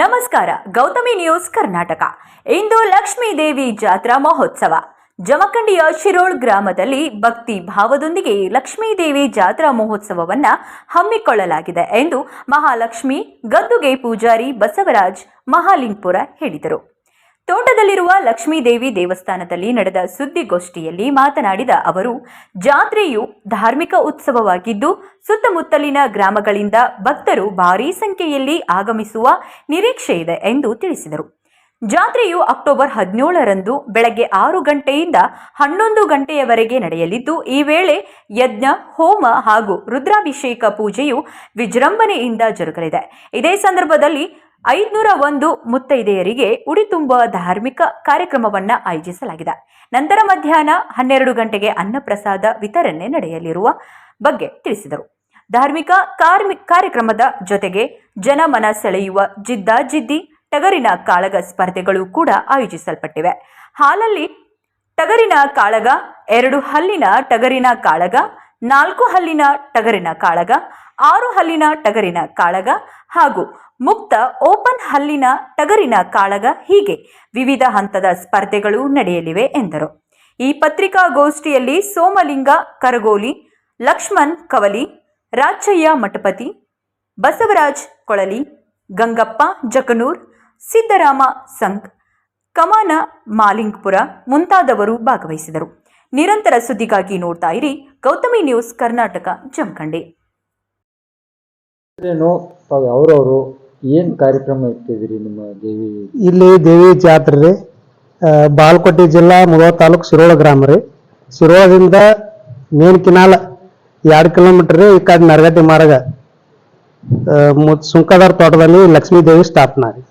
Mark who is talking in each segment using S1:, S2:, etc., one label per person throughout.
S1: ನಮಸ್ಕಾರ, ಗೌತಮಿ ನ್ಯೂಸ್ ಕರ್ನಾಟಕ. ಇಂದು ಲಕ್ಷ್ಮೀ ದೇವಿ ಜಾತ್ರಾ ಮಹೋತ್ಸವ. ಜಮಖಂಡಿಯ ಶಿರೋಳ್ ಗ್ರಾಮದಲ್ಲಿ ಭಕ್ತಿ ಭಾವದೊಂದಿಗೆ ಲಕ್ಷ್ಮೀ ದೇವಿ ಜಾತ್ರಾ ಮಹೋತ್ಸವವನ್ನು ಹಮ್ಮಿಕೊಳ್ಳಲಾಗಿದೆ ಎಂದು ಮಹಾಲಕ್ಷ್ಮಿ ಗದ್ದುಗೆ ಪೂಜಾರಿ ಬಸವರಾಜ್ ಮಹಾಲಿಂಗ್ಪುರ ಹೇಳಿದರು. ತೋಟದಲ್ಲಿರುವ ಲಕ್ಷ್ಮೀದೇವಿ ದೇವಸ್ಥಾನದಲ್ಲಿ ನಡೆದ ಸುದ್ದಿಗೋಷ್ಠಿಯಲ್ಲಿ ಮಾತನಾಡಿದ ಅವರು, ಜಾತ್ರೆಯು ಧಾರ್ಮಿಕ ಉತ್ಸವವಾಗಿದ್ದು, ಸುತ್ತಮುತ್ತಲಿನ ಗ್ರಾಮಗಳಿಂದ ಭಕ್ತರು ಭಾರೀ ಸಂಖ್ಯೆಯಲ್ಲಿ ಆಗಮಿಸುವ ನಿರೀಕ್ಷೆ ಇದೆ ಎಂದು ತಿಳಿಸಿದರು. ಜಾತ್ರೆಯು ಅಕ್ಟೋಬರ್ ಹದಿನೇಳರಂದು ಬೆಳಗ್ಗೆ ಆರು ಗಂಟೆಯಿಂದ ಹನ್ನೊಂದು ಗಂಟೆಯವರೆಗೆ ನಡೆಯಲಿದ್ದು, ಈ ವೇಳೆ ಯಜ್ಞ, ಹೋಮ ಹಾಗೂ ರುದ್ರಾಭಿಷೇಕ ಪೂಜೆಯು ವಿಜೃಂಭಣೆಯಿಂದ ಜರುಗಲಿದೆ. ಇದೇ ಸಂದರ್ಭದಲ್ಲಿ ಐದುನೂರ ಒಂದು ಮುತ್ತೈದೆಯರಿಗೆ ಉಡಿ ತುಂಬುವ ಧಾರ್ಮಿಕ ಕಾರ್ಯಕ್ರಮವನ್ನ ಆಯೋಜಿಸಲಾಗಿದೆ. ನಂತರ ಮಧ್ಯಾಹ್ನ ಹನ್ನೆರಡು ಗಂಟೆಗೆ ಅನ್ನಪ್ರಸಾದ ವಿತರಣೆ ನಡೆಯಲಿರುವ ಬಗ್ಗೆ ತಿಳಿಸಿದರು. ಧಾರ್ಮಿಕ ಕಾರ್ಮಿ, ಕಾರ್ಯಕ್ರಮದ ಜೊತೆಗೆ ಜನಮನ ಸೆಳೆಯುವ ಜಿದ್ದಾಜಿದ್ದಿ, ಟಗರಿನ ಕಾಳಗ ಸ್ಪರ್ಧೆಗಳು ಕೂಡ ಆಯೋಜಿಸಲ್ಪಟ್ಟಿವೆ. ಹಾಲಲ್ಲಿ ಟಗರಿನ ಕಾಳಗ, ಎರಡು ಹಲ್ಲಿನ ಟಗರಿನ ಕಾಳಗ, ನಾಲ್ಕು ಹಲ್ಲಿನ ಟಗರಿನ ಕಾಳಗ, ಆರು ಹಲ್ಲಿನ ಟಗರಿನ ಕಾಳಗ ಹಾಗೂ ಮುಕ್ತ ಓಪನ್ ಹಲ್ಲಿನ ಟಗರಿನ ಕಾಳಗ ಹೀಗೆ ವಿವಿಧ ಹಂತದ ಸ್ಪರ್ಧೆಗಳು ನಡೆಯಲಿವೆ ಎಂದರು. ಈ ಪತ್ರಿಕಾಗೋಷ್ಠಿಯಲ್ಲಿ ಸೋಮಲಿಂಗ, ಕರಗೋಲಿ, ಲಕ್ಷ್ಮಣ್ ಕವಲಿ, ರಾಚಯ್ಯ ಮಠಪತಿ, ಬಸವರಾಜ್ ಕೊಳಲಿ, ಗಂಗಪ್ಪ ಜಕನೂರ್, ಸಿದ್ದರಾಮ ಸಂಘ್ ಕಮಾನ ಮಾಲಿಂಗ್ಪುರ ಮುಂತಾದವರು ಭಾಗವಹಿಸಿದರು. ನಿರಂತರ ಸುದ್ದಿಗಾಗಿ ನೋಡ್ತಾ ಇರಿ ಗೌತಮಿ ನ್ಯೂಸ್ ಕರ್ನಾಟಕ ಜಮಖಂಡಿ.
S2: ಅವರವರು ಏನು ಕಾರ್ಯಕ್ರಮ ಇಟ್ಟಿದ್ರಿ ನಿಮ್ಮ ದೇವಿ?
S3: ಇಲ್ಲಿ ದೇವಿ ಜಾತ್ರೆ ರೀ. ಬಾಲ್ಕೋಟೆ ಜಿಲ್ಲಾ ಮುಗೋ ತಾಲೂಕು ಶಿರೋಳ ಗ್ರಾಮ ರೀ. ಶಿರೋಳದಿಂದ ಮೇನ್ ಕಿನಾಲ ಎರಡು ಕಿಲೋಮೀಟರ್ ರೀ, ಈ ಕಡೆ ನರಗಟ್ಟಿ ಮಾರ್ಗ. ಸುಂಕದಾರ್ ತೋಟದಲ್ಲಿ ಲಕ್ಷ್ಮೀ ದೇವಿ ಸ್ಥಾಪನಾ ರೀ.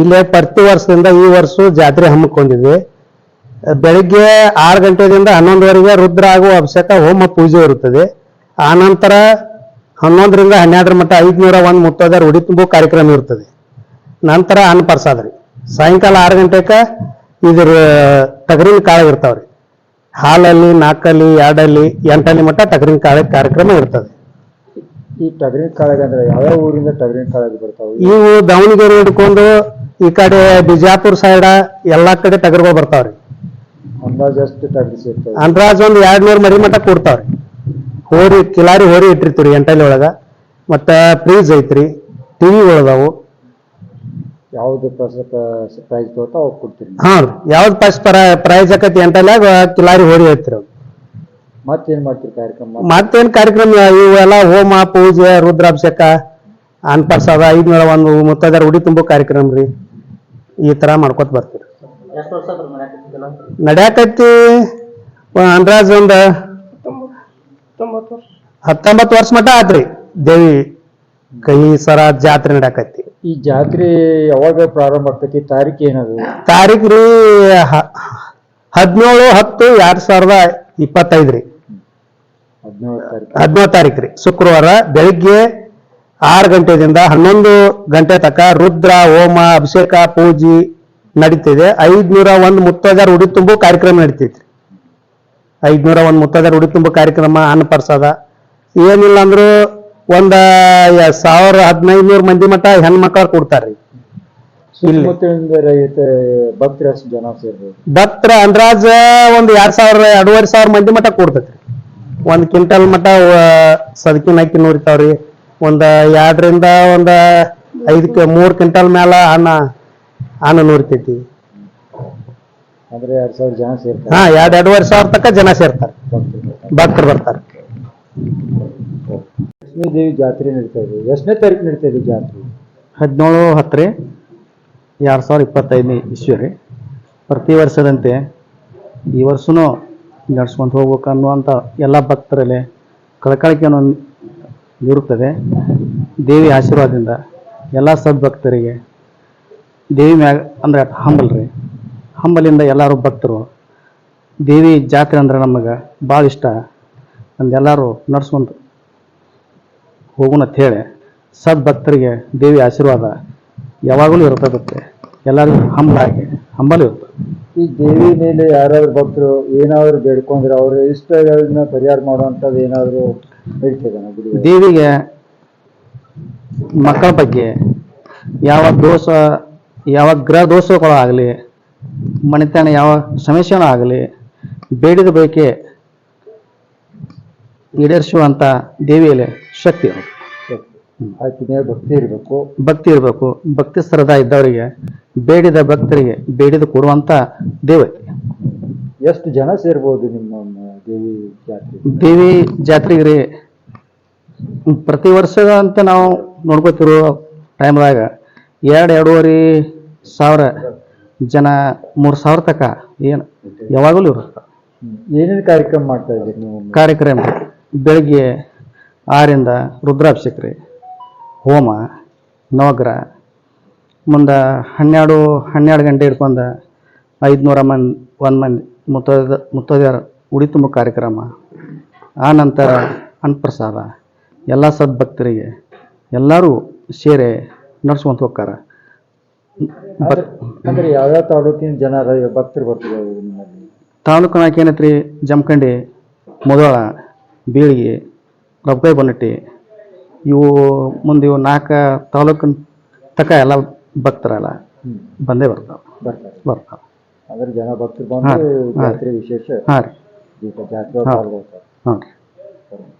S3: ಇಲ್ಲೇ ಪ್ರತಿ ವರ್ಷದಿಂದ ಈ ವರ್ಷ ಜಾತ್ರೆ ಹಮ್ಮಿಕೊಂಡಿದ್ವಿ. ಬೆಳಿಗ್ಗೆ ಆರು ಗಂಟೆದಿಂದ ಹನ್ನೊಂದುವರೆಗೆ ರುದ್ರ ಆಗುವ ಅಭಿಷೇಕ ಹೋಮ ಪೂಜೆ ಇರುತ್ತದೆ. ಆನಂತರ ಹನ್ನೊಂದರಿಂದ ಹನ್ನೆರಡರ ಮಟ್ಟ ಐದುನೂರ ಒಂದು ಮುತ್ತೈದರ ಉಡಿ ತುಂಬೋ ಕಾರ್ಯಕ್ರಮ ಇರ್ತದೆ. ನಂತರ ಅನ್ನಪ್ರಸಾದ ರೀ. ಸಾಯಂಕಾಲ ಆರು ಗಂಟೆಗೆ ಇದ್ರ ಟಗರಿನ ಕಾಳು ಇರ್ತಾವ್ರಿ. ಹಾಲಲ್ಲಿ ನಾಲ್ಕಲ್ಲಿ ಎರಡಲ್ಲಿ ಎಂಟಲ್ಲಿ ಮಟ್ಟ ತಗರಿನ ಕಾಳ ಕಾರ್ಯಕ್ರಮ ಇರ್ತದೆ.
S2: ಈ ತಗರಿನ ಕಾಳಗ ಅಂದ್ರೆ ಯಾವ್ಯಾವ ಊರಿಂದ ತಗರಿನ ಕಾಳಗ ಬರ್ತಾವೆ?
S3: ಇವು ದಾವಣಗೆರೆ ಹಿಡ್ಕೊಂಡು ಈ ಕಡೆ ಬಿಜಾಪುರ ಸೈಡ ಎಲ್ಲಾ ಕಡೆ ಟಗರ್ಗಳು ಬರ್ತಾವ್ರಿ.
S2: ಅಂದಾಜ್ ಎಷ್ಟು ಟಗರಿ ಸೇರ್ತವೆ
S3: ಅಂದ್ರಾಜ್ ಒಂದ್ ಎರಡ್ ನೂರ್ ಮರಿ ಮಟ್ಟ ಕೊಡ್ತಾವ್ರಿ. ಹೋರಿ ಕಿಲಾರಿ ಹೋರಿ ಇಟ್ಟಿರ್ತೀವಿ ಎಂಟಲ್ಲಿ ಒಳಗ. ಮತ್ತ ಫ್ರೀಜ್ ಐತ್ರಿ ಟಿವಿ ಒಳದಾವು
S2: ಯಾವ್ದು ಪ್ರೈಸ್ ಕೊಡ್ತೀರಿ
S3: ಹಾ ರೀ ಯಾವ್ದು ಫಸ್ಟ್ ಪ್ರೈಸ್ ಆಕತಿ ಎಂಟಲ್ಯಾಗ ಕಿಲಾರಿ ಹೋರಿ ಐತ್ರಿ ಅವು.
S2: ಮತ್ತೇನ್ ಮಾಡ್ತೀರಿ ಕಾರ್ಯಕ್ರಮ?
S3: ಮತ್ತೇನ್ ಕಾರ್ಯಕ್ರಮ ಇವೆಲ್ಲ ಹೋಮ ಪೂಜೆ ರುದ್ರಾಭಿಷೇಕ ಅನ್ನಪ್ರಸಾದ ಐದ್ನೂರ ಒಂದು ಮುತ್ತೈದರ ಉಡಿ ತುಂಬೋ ಕಾರ್ಯಕ್ರಮ ರೀ. ಈ ತರ ಮಾಡ್ಕೊತ ಬರ್ತೀರಿ. ನಡ್ಯಾಕತ್ತಿ ಅಂದ್ರಾಜ್ ಅಂದಾಜ್ ಒಂದ್ ಹತ್ತೊಂಬತ್ತು ವರ್ಷ. ಮಟ್ಟ ಆತ್ರಿ. ದೇವಿ ಕೈ ಸರ ಜಾತ್ರೆ ನಡಕತ್ತಿ
S2: ಈ ಜಾತ್ರೆ ಯಾವಾಗ ಪ್ರಾರಂಭ ಆಗ್ತೈತಿ? ತಾರೀಕು ಏನದು?
S3: ತಾರೀಕು ರೀ ಹದಿನೇಳು ಹತ್ತು ಎರಡ್ ಸಾವಿರದ ಇಪ್ಪತ್ತೈದ್ರಿ
S2: ಹದಿನೇಳು ತಾರೀಕು
S3: ಹದಿನೇಳು ತಾರೀಕು ರೀ. ಶುಕ್ರವಾರ ಬೆಳಿಗ್ಗೆ ಆರು ಗಂಟೆದಿಂದ ಹನ್ನೊಂದು ಗಂಟೆ ತಕ ರುದ್ರ ಹೋಮ ಅಭಿಷೇಕ ಪೂಜಿ ನಡೀತಿದೆ. ಐದ್ನೂರ ಒಂದು ಮುತ್ತೈದರ ಉಡಿ ತುಂಬು ಕಾರ್ಯಕ್ರಮ ನಡೀತೈತ್ರಿ. ಐದ್ನೂರ ಒಂದ್ ಮುತ್ತದ ಉಡಿ ತುಂಬ ಕಾರ್ಯಕ್ರಮ ಅನ್ನಪ್ರಸಾದ ಏನಿಲ್ಲ ಅಂದ್ರು ಒಂದ ಸಾವಿರ ಹದಿನೈದು ನೂರು ಮಂದಿ ಮಟ್ಟ ಹೆಣ್ಮಕ್ಳು ಕೊಡ್ತಾರ್ರಿ.
S2: ಭಕ್ತರ
S3: ಭಕ್ತರ ಅಂದ್ರಾಜ ಒಂದ್ ಎರಡ್ ಸಾವಿರ ಎರಡೂವರೆ ಸಾವಿರ ಮಂದಿ ಮಟ್ಟ ಕೊಡ್ತೈತ್ರಿ. ಒಂದ್ ಕ್ವಿಂಟಲ್ ಮಟ್ಟ ಸದಕಿನ ಅಕ್ಕಿ ನೋಡ್ತಾವ್ರಿ ಒಂದ ಎರಡರಿಂದ ಒಂದ ಐದ್ ಕ- ಮೂರ್ ಕ್ವಿಂಟಲ್ ಮ್ಯಾಲ ಅನ್ನ ಅನ್ನ ನೋಡ್ತೈತಿ
S2: ಅಂದ್ರೆ ಎರಡ್ ಸಾವಿರ ಜನ ಸೇರ್ತಾರೆ.
S3: ಹಾ ಎರಡ್ ಎರಡೂವರೆ ಸಾವಿರ ತನಕ ಜನ ಸೇರ್ತಾರೆ.
S2: ಭಕ್ತರು
S3: ಬರ್ತಾರೆ.
S2: ಲಕ್ಷ್ಮೀ ದೇವಿ ಜಾತ್ರೆ ನಡೀತಾ ಇದೆ. ಎಷ್ಟನೇ ತಾರೀಕು ನಡೀತಾ ಇದೆ ಜಾತ್ರೆ?
S4: ಹದಿನೇಳು ಹತ್ತು ರೀ ಎರಡು ಸಾವಿರದ ಇಪ್ಪತ್ತೈದನೇ ಇಸ್ವಿ ರೀ ಪ್ರತಿ ವರ್ಷದಂತೆ ಈ ವರ್ಷನೂ ನಡ್ಸ್ಕೊಂಡು ಹೋಗ್ಬೇಕು ಅನ್ನುವಂಥ ಎಲ್ಲ ಭಕ್ತರಲ್ಲಿ ಕಳಕಳಿಕೆಯನ್ನು ಇರುತ್ತದೆ ದೇವಿ ಆಶೀರ್ವಾದದಿಂದ ಎಲ್ಲ ಸದ್ಭಕ್ತರಿಗೆ ದೇವಿ ಮ್ಯಾಗ ಅಂದ್ರೆ ಹಂಬಲ್ ರೀ. ಹಂಬಲಿಂದ ಎಲ್ಲರೂ ಭಕ್ತರು. ದೇವಿ ಜಾತ್ರೆ ಅಂದ್ರೆ ನಮಗೆ ಭಾಳ ಇಷ್ಟ. ಅಂದೆಲ್ಲರೂ ನಡ್ಸ್ಕೊಂಡು ಹೋಗೋಣ ಅಂತ ಹೇಳಿ ಸದ್ಭಕ್ತರಿಗೆ ದೇವಿ ಆಶೀರ್ವಾದ ಯಾವಾಗಲೂ ಇರ್ತದಕ್ಕೆ ಎಲ್ಲರಿಗೂ ಹಂಬಲಾಗಿ ಹಂಬಲ ಇರ್ತದೆ
S2: ಈ ದೇವಿ ಮೇಲೆ ಯಾರಾದ್ರೂ ಭಕ್ತರು ಏನಾದರೂ ಬೇಡ್ಕೊಂಡ್ರೆ ಅವ್ರ ಇಷ್ಟಗಳನ್ನ ಪರಿಹಾರ ಮಾಡುವಂಥದ್ದು ಏನಾದರೂ ಹೇಳ್ತೇವೆ ಗುಡಿ
S4: ದೇವಿಗೆ ಮಕ್ಕಳ ಬಗ್ಗೆ ಯಾವ ದೋಷ ಯಾವ ಗ್ರಹ ದೋಷಗಳಾಗಲಿ ಮನೆತನ ಯಾವ ಸಮಸ್ಯೆನೂ ಆಗಲಿ ಬೇಡಿದ ಬಯಕೆ ಈಡೇರಿಸುವಂಥ ದೇವಿಯಲ್ಲಿ ಶಕ್ತಿ ಅವರು
S2: ಆಕೆ ಮೇಲೆ ಭಕ್ತಿ ಇರಬೇಕು.
S4: ಭಕ್ತಿ ಇರಬೇಕು. ಭಕ್ತಿ ಶ್ರದ್ಧಾ ಇದ್ದವರಿಗೆ ಬೇಡಿದ ಭಕ್ತರಿಗೆ ಬೇಡಿದ ಕೊಡುವಂಥ ದೇವ.
S2: ಎಷ್ಟು ಜನ ಸೇರ್ಬೋದು ನಿಮ್ಮ ದೇವಿ ಜಾತ್ರೆ?
S4: ದೇವಿ ಜಾತ್ರೆಗೆ ರೀ ಪ್ರತಿ ವರ್ಷ ಅಂತ ನಾವು ನೋಡ್ಕೋತಿರೋ ಟೈಮ್ದಾಗ ಎರಡು ಎರಡೂವರೆ ಸಾವಿರ ಜನ ಮೂರು ಸಾವಿರ ತಕ ಏನು? ಯಾವಾಗಲೂ ಇರುತ್ತೆ.
S2: ಏನೇನು ಕಾರ್ಯಕ್ರಮ ಮಾಡ್ತಾ ಇದ್ದೀರಿ ನೀವು?
S4: ಕಾರ್ಯಕ್ರಮ ಬೆಳಗ್ಗೆ ಆರಿಂದ ರುದ್ರಾಭಿಷೇಕ ರೀ ಹೋಮ ನವಗ್ರ ಮುಂದೆ ಹನ್ನೆರಡು ಹನ್ನೆರಡು ಗಂಟೆ ಹಿಡ್ಕೊಂಡು ಐದುನೂರ ಮಂದಿ ಒಂದು ಮಂದಿ ಮುತ್ತೈದ ಮುತ್ತದ್ಯಾರ ಉಡಿ ತುಂಬ ಕಾರ್ಯಕ್ರಮ. ಆ ನಂತರ ಅನ್ನಪ್ರಸಾದ ಎಲ್ಲ ಸದ್ಭಕ್ತರಿಗೆ ಎಲ್ಲರೂ ಸೇರಿ ನಡ್ಸ್ಕೊಂತ ಹೋಗ್ತಾರೆ.
S2: ಅಂದ್ರೆ- ಯಾವ ಯಾವ್ಯಾವ ತಾಲೂಕಿನ ಜನ ಭಕ್ತರು ಬರ್ತಿದ್ದಾರೆ ನಿಮ್ಮಲ್ಲಿ?
S4: ತಾಲೂಕಿನಾಗ ಏನೈತ್ರಿ? ಜಮಖಂಡಿ ಮುದೋಳ ಬೀಳಿಗೆ ರಬ್ಬಕಾಯಿ ಬನ್ನಟ್ಟಿ ಇವು ಮುಂದೆ ಇವು ನಾಲ್ಕು ತಾಲೂಕಿನ ತಕ ಎಲ್ಲ ಭಕ್ತರಲ್ಲ. ಬಂದೇ ಬರ್ತಾವೆ.
S2: ಬರ್ತಾರೆ.
S4: ಬರ್ತಾವೆ.
S2: ಅಂದ್ರೆ ಜನ ಭಕ್ತರು
S4: ಹಾ,
S2: ಬಂದು ಜಾತ್ರೆ ವಿಶೇಷ
S4: ಹಾಂ ರೀ.
S2: ಜಾತ್ರೆ
S4: ಹಾ. ರೀ.